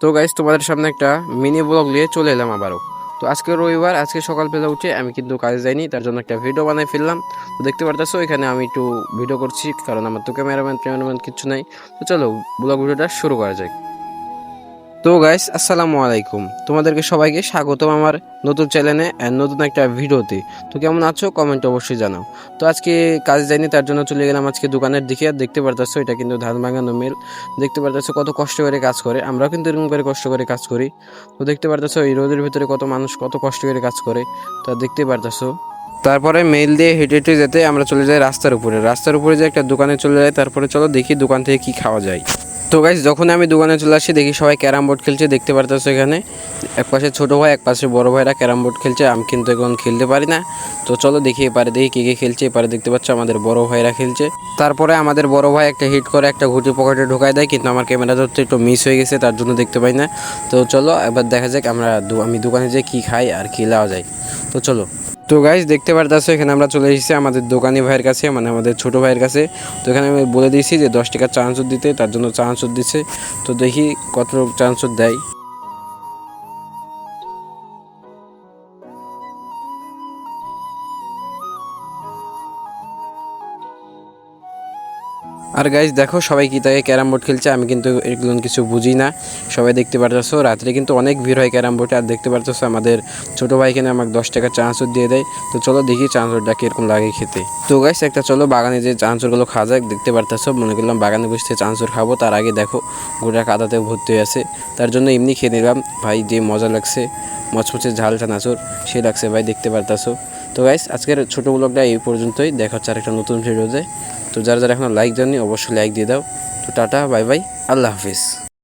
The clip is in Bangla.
তো গাইজ তোমাদের সামনে একটা মিনি ব্লগ নিয়ে চলে এলাম আবারও। তো আজকে রবিবার, আজকে সকালবেলা উঠে আমি কিন্তু কাজে যাইনি, তার জন্য একটা ভিডিও বানাই ফেললাম। তো দেখতে পারতেছো, এখানে আমি একটু ভিডিও করছি, কারণ আমার তো ক্যামেরাম্যান ক্যামেরাম্যান কিছু নাই। তো চলো ব্লগ ভিডিওটা শুরু করা যাক। তো গাইস আসসালামু আলাইকুম। তোমাদেরকে সবাইকে স্বাগতম আমার নতুন চ্যানেলে নতুন একটা ভিডিওতে। তো কেমন আছো? কমেন্ট অবশ্যই জানাও। তো আজকে কাজ যাইনি তার জন্য চলে গেলাম আজকে দোকানের দিকে। আর দেখতে পারতেছো, এটা কিন্তু ধান ভাঙানো মিল দেখতে পারতেছো কত কষ্ট করে কাজ করে। আমরাও কিন্তু এরকম করে কষ্ট করে কাজ করি। তো দেখতে পারতেছো, এই রোদের ভিতরে কত মানুষ কত কষ্ট করে কাজ করে। তো দেখতে পারতেছো। তারপরে মেল দিয়ে হেঁটে হেঁটে যেতে আমরা চলে যাই রাস্তার উপরে। রাস্তার উপরে যে একটা দোকানে চলে যাই, তারপরে চলো দেখি দোকান থেকে কি খাওয়া যায়। তো গাইজ যখন আমি দোকানে চলে আসি, দেখি সবাই ক্যারাম বোর্ড খেলছে, দেখতে পারতেছো এখানে। এক পাশে ছোটো ভাই, এক পাশে বড় ভাইরা ক্যারাম বোর্ড খেলছে, আমি কিন্তু এখন খেলতে পারি না। তো চলো দেখি এপারে, দেখি কে কে খেলছে, এপারে দেখতে পাচ্ছ আমাদের বড় ভাইরা খেলছে। তারপরে আমাদের বড় ভাই একটা হিট করে, একটা ঘুটি পকেটে ঢোকায় দেয়, কিন্তু আমার ক্যামেরা ধরতে একটু মিস হয়ে গেছে, তার জন্য দেখতে পাই না। তো চলো, এবার দেখা যাক আমরা আমি দোকানে যে কী খাই আর কী লাওয়া যায়। তো চলো। তো গাইজ দেখতে পারতেছো, এখানে আমরা চলে এসেছি আমাদের দোকানি ভাইয়ের কাছে মানে আমাদের ছোট ভাইয়ের কাছে। তো এখানে আমি বলে দিয়েছি যে দশ টাকা চানাচুর দিতে, তার জন্য চান্সও দিচ্ছে। তো দেখি কত চান্সও দেয়। আর গাইজ দেখো সবাই কি তাকে ক্যারাম বোর্ড খেলছে, আমি কিন্তু এগুলো কিছু বুঝি না। সবাই দেখতে পারতেছো, রাত্রে কিন্তু অনেক ভিড় হয় ক্যারাম বোর্ডে, আর দেখতে পারতেছো আমাদের ছোটো ভাই কিনে আমাকে দশ টাকা চানাচুর দিয়ে দেয়। তো চলো দেখি চানাচুরটা কীরকম লাগে খেতে। তো গাইস একটা চলো বাগানে যে চানাচুরগুলো খাওয়া যায় দেখতে পারতেছো, মনে করলাম বাগানে বসতে চানাচুর খাব। তার আগে দেখো, গোটা কাদাতে ভর্তি হয়ে আছে। তার জন্য এমনি খেয়ে নিলাম। ভাই, যে মজা লাগছে, মচমচে ঝাল চানাচুর, সে লাগছে, ভাই, দেখতে পারতেছো। তো গাইস আজকের ছোটো ব্লগটা এই পর্যন্তই। দেখা হচ্ছে আরেকটা নতুন ভিডিওতে তো যারা যারা এখন লাইক দেননি, অবশ্যই লাইক দিয়ে দাও। তো টাটা বাই বাই আল্লাহ হাফিজ।